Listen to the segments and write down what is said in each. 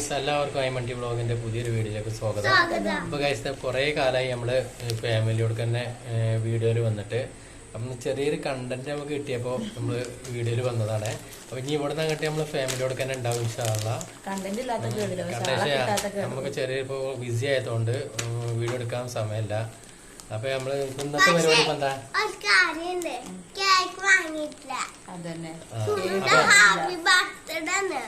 Guys എല്ലാവർക്കും I മണ്ടി ബ്ലോഗിന്റെ പുതിയൊരു വീഡിയോയിലേക്ക് സ്വാഗതം. അപ്പൊ ഗൈസ് കുറെ കാലമായി നമ്മൾ ഫാമിലിയോട് തന്നെ വീഡിയോയിൽ വന്നിട്ട്. അപ്പം ചെറിയൊരു കണ്ടന്റ് നമുക്ക് കിട്ടിയപ്പോൾ നമ്മൾ വീഡിയോയിൽ വന്നതാണ്. അപ്പൊ ഇനി ഇവിടെ നിന്ന് നമ്മൾ ഫാമിലിയോട് തന്നെ ഉണ്ടാവും നമുക്ക് ചെറിയ ഇപ്പോൾ ബിസി ആയതുകൊണ്ട് വീഡിയോ എടുക്കാൻ സമയമില്ല. അപ്പൊ നമ്മൾ ഇന്നത്തെ പരിപാടി എന്താ?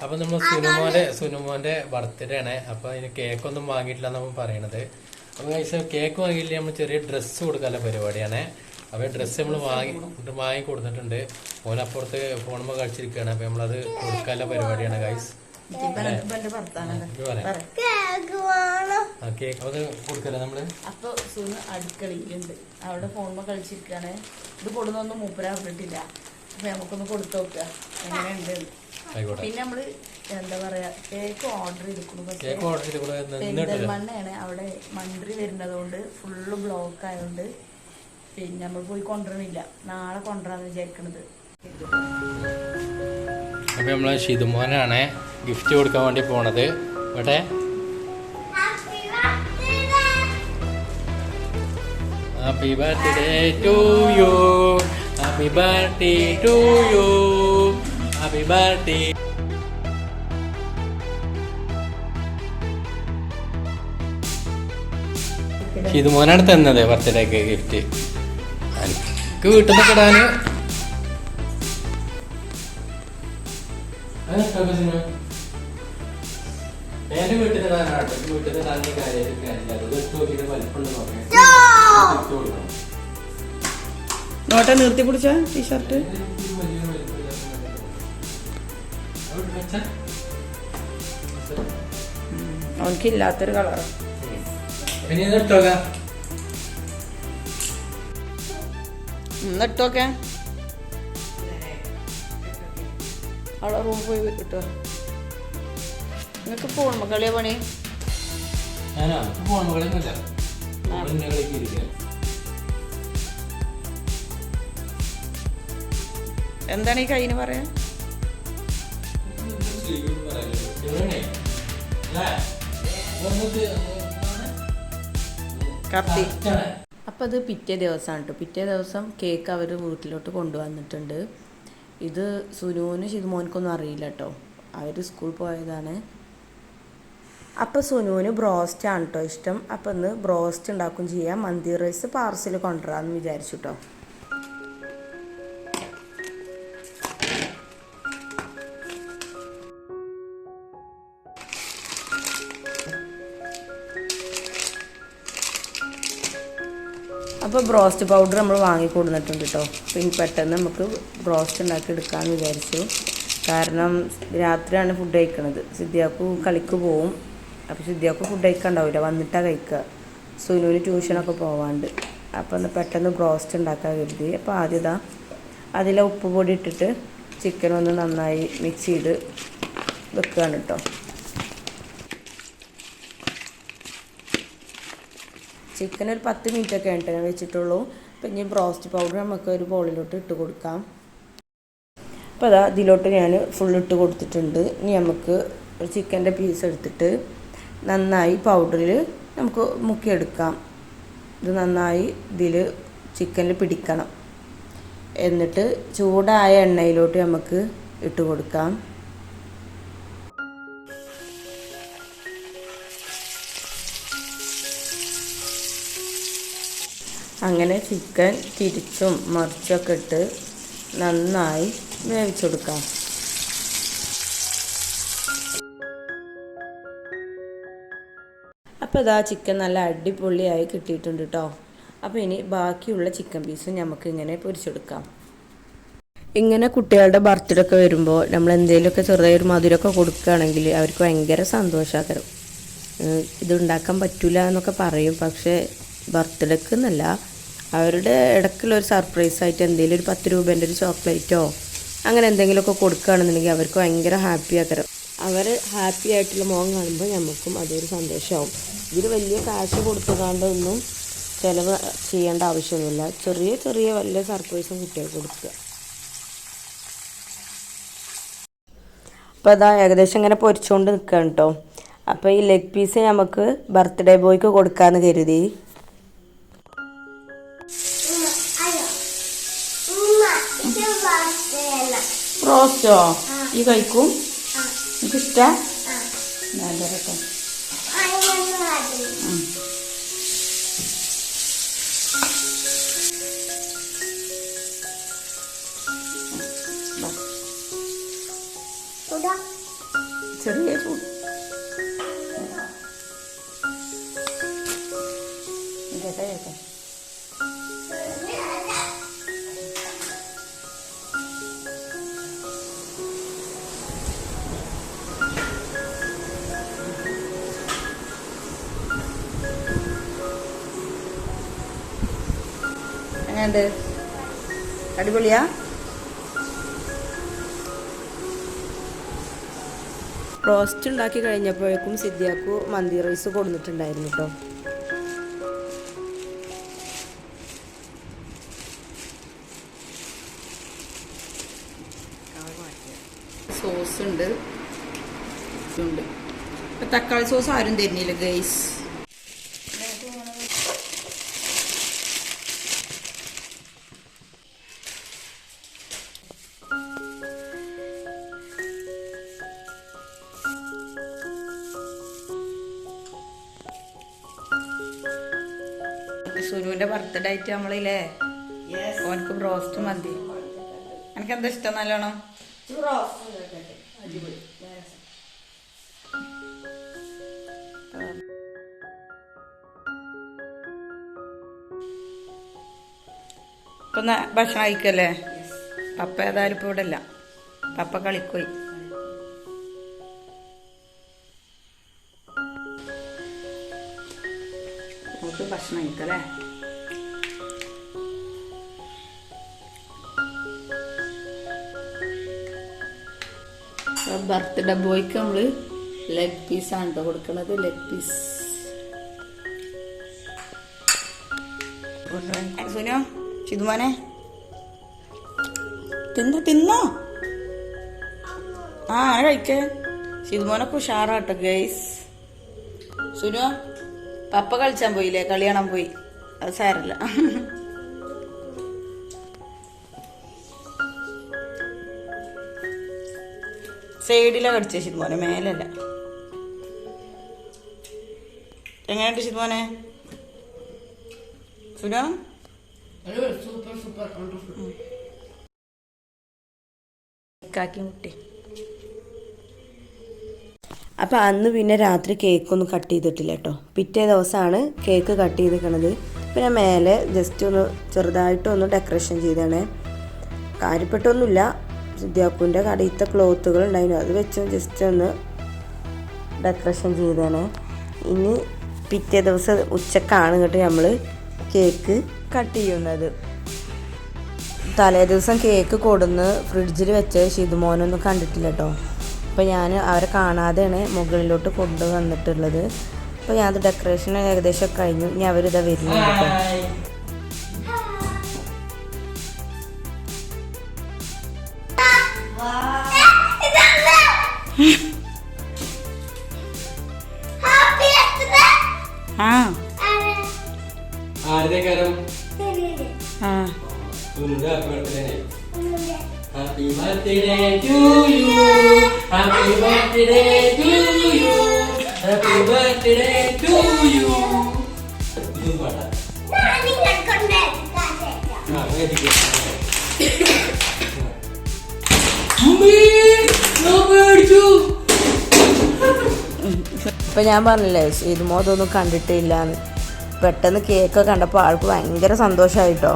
അപ്പൊ നമ്മൾ സുനുമോന്റെ സുനുമോന്റെ ബർത്ത്ഡേ ആണ്. അപ്പൊ അതിന് കേക്ക് ഒന്നും വാങ്ങിയിട്ടില്ല നമ്മൾ പറയണത്. അപ്പൊ കേക്ക് വാങ്ങിയില്ല നമ്മൾ ചെറിയ ഡ്രസ്സ് കൊടുക്കാനുള്ള പരിപാടിയാണ്. അപ്പൊ ഡ്രസ്സ് നമ്മൾ വാങ്ങി വാങ്ങി കൊടുത്തിട്ടുണ്ട്. ഓനപ്പുറത്ത് ഫോണുമ്പോ കളിച്ചിരിക്കുകയാണ്. അപ്പൊ നമ്മളത് കൊടുക്കാനുള്ള പരിപാടിയാണ് ഗൈസ് പറയാം കേക്ക് വേണം ആ കേക്ക് അത് കൊടുക്കല്ലേ നമ്മൾ അപ്പൊ സുന് അടുക്കളയിലുണ്ട്. അവിടെ ഫോണിൽ കളിച്ചിരിക്കാണ് ഇത് കൊടുന്നൊന്നും മൂപ്പര പറഞ്ഞിട്ടില്ല അപ്പൊ നമുക്കൊന്ന് കൊടുത്തു നോക്കുക എങ്ങനെയുണ്ട് പിന്നെ നമ്മൾ എന്താ പറയാ കേക്ക് ഓർഡർ ചെയ്തിരിക്കുന്നു പെരിന്തൽമണ്ണയാണ് അവിടെ മന്ത്രി വരുന്നതുകൊണ്ട് ഫുള്ള് ബ്ലോക്ക് ആയതുകൊണ്ട് പിന്നെ നമ്മൾ പോയി കൊണ്ടുവരണില്ല. നാളെ കൊണ്ടുവരാന്ന് വിചാരിക്കണത്. അപ്പൊ നമ്മൾ ഷിതുമോനാണ് ഗിഫ്റ്റ് കൊടുക്കാൻ വേണ്ടി പോണത്. ഇവിടെ Happy birthday to you. Happy birthday to you. Happy birthday. ഇത് മോനാണ് തന്നത് ബർത്ത്ഡേക്ക് ഗിഫ്റ്റ് എനിക്ക് വീട്ടിൽ നിന്നൊക്കെ ഇടാന് എന്റെ വീട്ടിൽ നിന്ന് വീട്ടിൽ നിന്ന് കാര്യമായിട്ട് കാര്യമില്ല അത് നോക്കിയിട്ട് വലിപ്പമുണ്ട് നോക്കാം നോട്ട നിർത്തി പിടിച്ച ടീഷർട്ട് അവനക്കില്ലാത്തൊരു കളർ ഇനി ഇത് ഇട്ടോക്കാം എന്നിട്ടൊക്കെ അവിടെ റൂമിൽ പോയി കിട്ടുക നിങ്ങൾക്ക് ഫോൺ മക്കളിയാ പണി? ഫോൺ കളിയൊന്നുമില്ല. എന്താണ് ഈ കയ്യിന് പറയാ കത്തി. അപ്പം അത് പിറ്റേ ദിവസമാണ് കേട്ടോ. പിറ്റേ ദിവസം കേക്ക് അവർ വീട്ടിലോട്ട് കൊണ്ടുവന്നിട്ടുണ്ട്. ഇത് സുനുവിന് ഷിതുമോനക്കൊന്നും അറിയില്ല കേട്ടോ. അവർ സ്കൂൾ പോയതാണ്. അപ്പോൾ സുനുവിന് ബ്രോസ്റ്റ് ആണ് കേട്ടോ ഇഷ്ടം. അപ്പം ഇന്ന് ബ്രോസ്റ്റ് ഉണ്ടാക്കും ചെയ്യാം. മന്തി റൈസ് പാർസൽ കൊണ്ടുവരാമെന്ന് വിചാരിച്ചു കേട്ടോ. അപ്പോൾ ബ്രോസ്റ്റ് പൗഡർ നമ്മൾ വാങ്ങിക്കൊടുന്നിട്ടുണ്ട് കേട്ടോ പിന്നെ പെട്ടെന്ന് നമുക്ക് ബ്രോസ്റ്റ് ഉണ്ടാക്കി എടുക്കാമെന്ന് വിചാരിച്ചു. കാരണം രാത്രിയാണ് ഫുഡ് കഴിക്കണത്. സിദ്ധിയാക്കു കളിക്ക് പോവും. അപ്പോൾ സിദ്ധിയാക്കു ഫുഡ് കഴിക്കാൻ ഉണ്ടാവില്ല വന്നിട്ടാണ് കഴിക്കുക സുനുവിന് ട്യൂഷനൊക്കെ പോവാണ്ട്. അപ്പോൾ ഒന്ന് പെട്ടെന്ന് ബ്രോസ്റ്റ് ഉണ്ടാക്കാൻ കരുതി. അപ്പോൾ ആദ്യം ഇതാ അതിലെ ഉപ്പ് പൊടി ഇട്ടിട്ട് ചിക്കൻ ഒന്ന് നന്നായി മിക്സ് ചെയ്ത് വെക്കുകയാണ് കേട്ടോ ചിക്കൻ ഒരു പത്ത് മിനിറ്റ് ഒക്കെ ആയിട്ട് ഞാൻ വെച്ചിട്ടുള്ളൂ. അപ്പം ഇനി ബ്രോസ്റ്റ് പൗഡർ നമുക്ക് ഒരു ബോളിലോട്ട് ഇട്ട് കൊടുക്കാം. അപ്പോൾ അതാ ഇതിലോട്ട് ഞാൻ ഫുൾ ഇട്ട് കൊടുത്തിട്ടുണ്ട്. ഇനി നമുക്ക് ഒരു ചിക്കന്റെ പീസ് എടുത്തിട്ട് നന്നായി പൗഡറിൽ നമുക്ക് മുക്കിയെടുക്കാം. ഇത് നന്നായി ഇതിൽ ചിക്കനിൽ പിടിക്കണം. എന്നിട്ട് ചൂടായ എണ്ണയിലോട്ട് നമുക്ക് ഇട്ട് കൊടുക്കാം. അങ്ങനെ ചിക്കൻ തിരിച്ചും മറിച്ചൊക്കെ ഇട്ട് നന്നായി വേവിച്ചെടുക്കാം അപ്പോൾ ഇതാ ചിക്കൻ നല്ല അടിപൊളിയായി കിട്ടിയിട്ടുണ്ട് കേട്ടോ അപ്പോൾ ഇനി ബാക്കിയുള്ള ചിക്കൻ പീസും നമുക്ക് ഇങ്ങനെ പൊരിച്ചെടുക്കാം ഇങ്ങനെ കുട്ടികളുടെ ബർത്ത്ഡേ ഒക്കെ വരുമ്പോൾ നമ്മൾ എന്തെങ്കിലുമൊക്കെ ചെറുതായി ഒരു മധുരമൊക്കെ കൊടുക്കുകയാണെങ്കിൽ അവർക്ക് ഭയങ്കര സന്തോഷമാക്കരും ഇതുണ്ടാക്കാൻ പറ്റില്ല എന്നൊക്കെ പറയും. പക്ഷേ ബർത്ത്ഡേക്ക് എന്നല്ല അവരുടെ ഇടയ്ക്കുള്ള ഒരു സർപ്രൈസ് ആയിട്ട് എന്തെങ്കിലും ഒരു പത്ത് രൂപേന്റെ ഒരു ചോക്ലേറ്റോ അങ്ങനെ എന്തെങ്കിലുമൊക്കെ കൊടുക്കുകയാണെന്നുണ്ടെങ്കിൽ അവർക്ക് ഭയങ്കര ഹാപ്പി ആക്കരം അവർ ഹാപ്പി ആയിട്ടുള്ള മുഖം കാണുമ്പോൾ നമുക്കും അതൊരു സന്തോഷമാവും. ഇതിന് വലിയ കാശ് കൊടുത്തുകൊണ്ടൊന്നും ചിലവ് ചെയ്യേണ്ട ആവശ്യമൊന്നുമില്ല. ചെറിയ ചെറിയ വലിയ സർപ്രൈസും കുട്ടികൾക്ക് കൊടുക്കുക. അപ്പോൾ അതാ ഏകദേശം ഇങ്ങനെ പൊരിച്ചുകൊണ്ട് നിൽക്കുകയാണ് കേട്ടോ അപ്പോൾ ഈ ലെഗ് പീസ് നമുക്ക് ബർത്ത്ഡേ ബോയ്ക്ക് കൊടുക്കാമെന്ന് കരുതി. റോസ്റ്റോ ഈ കഴിക്കും ആ എനിക്കിഷ്ടാ ആ നല്ല കേട്ടോ അങ്ങനെ മതി ചൂടാ ചെറിയ ചൂട് ഇതേട്ടാ എങ്ങനെയുണ്ട്? അടിപൊളിയാ? റോസ്റ്റ് ഉണ്ടാക്കി കഴിഞ്ഞപ്പോഴേക്കും സിദ്ധിയാക്കു മന്തി റൈസ് കൊടുത്തിട്ടുണ്ടായിരുന്നു കേട്ടോ. സോസ് ഉണ്ട് ഉണ്ട് തക്കാളി സോസ് ആരും തരുന്നില്ല ഗൈസ് ആയിട്ട് നമ്മളില്ലേ ഓനക്ക് ബ്രോസ്റ്റ് മതി. എനിക്ക് എന്താ ഇഷ്ടം നല്ലോണം? ഇപ്പൊ ഭക്ഷണം കഴിക്കല്ലേ? പപ്പ ഏതായാലും ഇപ്പൊ ഇവിടെ ഇല്ല പപ്പ കളിക്കോയി. ഭക്ഷണം കഴിക്കല്ലേ? ബർത്ത്ഡേ ബോയ്ക്ക് നമ്മൾ ലെഗ് പീസ് ആണ് കേട്ടോ കൊടുക്കണത് ലെഗ് പീസ് സുനോ ചിതുമോനെ തിന്നോ തിന്നോ. ആ കഴിക്കേ. ചിതുമോനൊക്കെ ഉഷാറാട്ടോ ഗൈസ് സുനോ പപ്പ കളിച്ചാൻ പോയില്ലേ? കളി പോയി. അത് സാരല്ല. സൈഡിലാ കടിച്ച ശിതുമോനെ മേലല്ല. എങ്ങനെയുണ്ട് ശിതുമോനെ? സുനോ കാക്കി മുട്ടി. അപ്പോൾ അന്ന് പിന്നെ രാത്രി കേക്കൊന്നും കട്ട് ചെയ്തിട്ടില്ല കേട്ടോ. പിറ്റേ ദിവസമാണ് കേക്ക് കട്ട് ചെയ്തിരിക്കണത്. പിന്നെ മേലെ ജസ്റ്റ് ഒന്ന് ചെറുതായിട്ടൊന്ന് ഡെക്കറേഷൻ ചെയ്താണ് കാര്യപ്പെട്ടൊന്നുമില്ല. സിദ്ധാക്കുവിന്റെ കടയിലത്തെ ക്ലോത്തുകൾ ഉണ്ടായിരുന്നു അത് വെച്ച് ജസ്റ്റ് ഒന്ന് ഡെക്കറേഷൻ ചെയ്താണ് ഇനി പിറ്റേ ദിവസം ഉച്ചക്കാണ് കേട്ടോ നമ്മൾ കേക്ക് കട്ട് ചെയ്യുന്നത്. തലേ ദിവസം കേക്ക് കൊടുന്ന് ഫ്രിഡ്ജിൽ വെച്ച് ഷിതുമോനൊന്നും കണ്ടിട്ടില്ല കേട്ടോ അപ്പോൾ ഞാൻ അവരെ കാണാതെയാണ് മുകളിലോട്ട് കൊണ്ടുവന്നിട്ടുള്ളത്. അപ്പോൾ ഞാൻ ഡെക്കറേഷൻ ഏകദേശം കഴിഞ്ഞു. ഇനി അവരിതാ വരുന്നുണ്ട് കേട്ടോ 嗯 ഇപ്പം ഞാൻ പറഞ്ഞില്ലേ ഇത് അതൊന്നും കണ്ടിട്ടില്ല. പെട്ടെന്ന് കേക്കൊക്കെ കണ്ടപ്പോൾ ആൾക്ക് ഭയങ്കര സന്തോഷമായിട്ടോ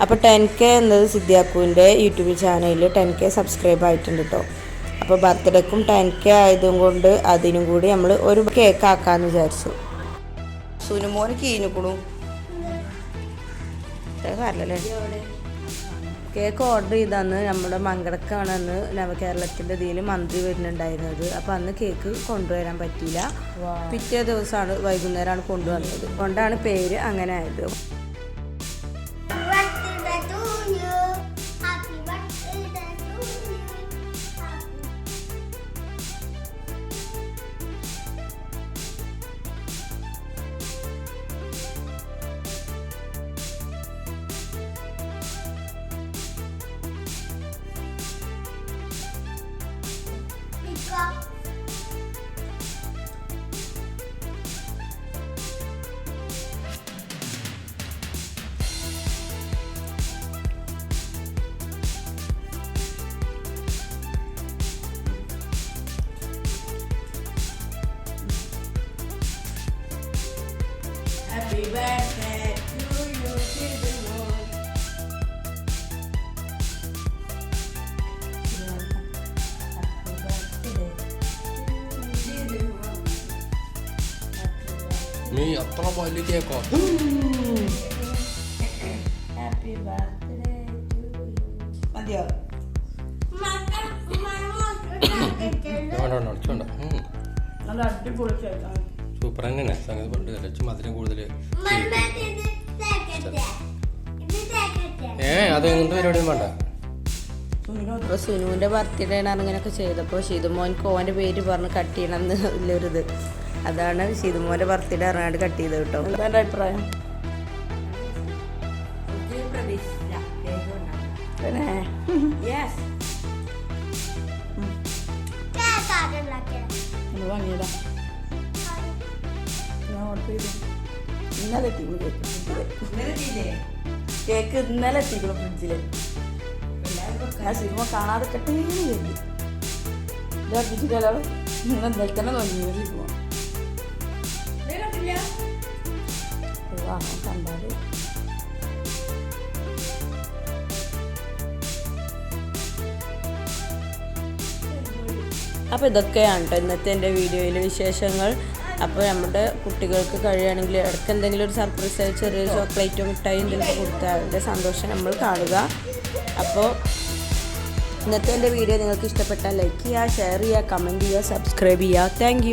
അപ്പോൾ ടെൻ കെ എന്നത് സിദ്ധിയാക്കുവിന്റെ യൂട്യൂബ് ചാനലിൽ ടെൻ കെ സബ്സ്ക്രൈബ് ആയിട്ടുണ്ട് കേട്ടോ അപ്പോൾ ബർത്ത്ഡേക്കും ടെൻ കെ ആയതും കൊണ്ട് അതിനും കൂടി നമ്മൾ ഒരു കേക്ക് ആക്കാന്ന് വിചാരിച്ചു. സുനുമോന് കീഞ്ഞുക്കുണു. വരലല്ലേ കേക്ക് ഓർഡർ ചെയ്തന്ന് നമ്മുടെ മങ്കടക്കാണ് അന്ന് കേരളത്തിന്റെ ഇതിൽ മന്ത്രി വരുന്നുണ്ടായിരുന്നത്. അപ്പോൾ അന്ന് കേക്ക് കൊണ്ടുവരാൻ പറ്റിയില്ല. പിറ്റേ ദിവസമാണ് വൈകുന്നേരമാണ് കൊണ്ടുവന്നത്. കൊണ്ടാണ് പേര് അങ്ങനെ ആയത്. Happy birthday to you, നീ അത്ര വലിയ കേക്കോ ഹാപ്പി ബർത്ത്ഡേ മതിയോ Mama, mama, സൂപ്പർ തന്നെയാണ് സംഗതി പണ്ട് കുറച്ച് മധുരം കൂടുതൽ ഏ അത് എന്ത് പരിപാടിയും വേണ്ട. അപ്പോൾ സുനുവിന്റെ ബർത്ത്ഡേ ആണ് അങ്ങനെയൊക്കെ ചെയ്തപ്പോൾ ഷീതുമോൻ കോന്റെ പേര് പറഞ്ഞ് കട്ട് ചെയ്യണം എന്ന് ഉള്ളൊരിത്. അതാണ് ശീതുമോന്റെ ബർത്ത്ഡേ അറിഞ്ഞാണ്ട് കട്ട് ചെയ്തത് കേട്ടോ. എന്താ അഭിപ്രായം? വാങ്ങിയതാ ഓർഡർ ചെയ്തു ഇന്നലെ എത്തിക്കുന്നു കേക്ക് കേക്ക് ഇന്നലെ എത്തിക്കുന്നു ഫ്രിഡ്ജിൽ ഞാൻ സിനിമ കാണാതെ കെട്ടേന്ന് കരുതി. ഇതാക്കിച്ചിട്ടല്ലോ ഇന്നലെ തന്നെ തുടങ്ങി സിനിമ കണ്ടാൽ. അപ്പോൾ ഇതൊക്കെയാണ് കേട്ടോ ഇന്നത്തെ എന്റെ വീഡിയോയിലെ വിശേഷങ്ങൾ. അപ്പോൾ നമ്മുടെ കുട്ടികൾക്ക് കഴിയുകയാണെങ്കിൽ ഇടയ്ക്ക് എന്തെങ്കിലും ഒരു സർപ്രൈസ് ആയി ചെറിയ ചോക്ലേറ്റോ മിഠായി എന്തെങ്കിലും കൊടുത്താൽ അതിന്റെ സന്തോഷം നമ്മൾ കാണുക. അപ്പോൾ ഇന്നത്തെ എന്റെ വീഡിയോ നിങ്ങൾക്ക് ഇഷ്ടപ്പെട്ടാൽ ലൈക്ക് ചെയ്യുക ഷെയർ ചെയ്യുക കമന്റ് ചെയ്യുക സബ്സ്ക്രൈബ് ചെയ്യുക. താങ്ക്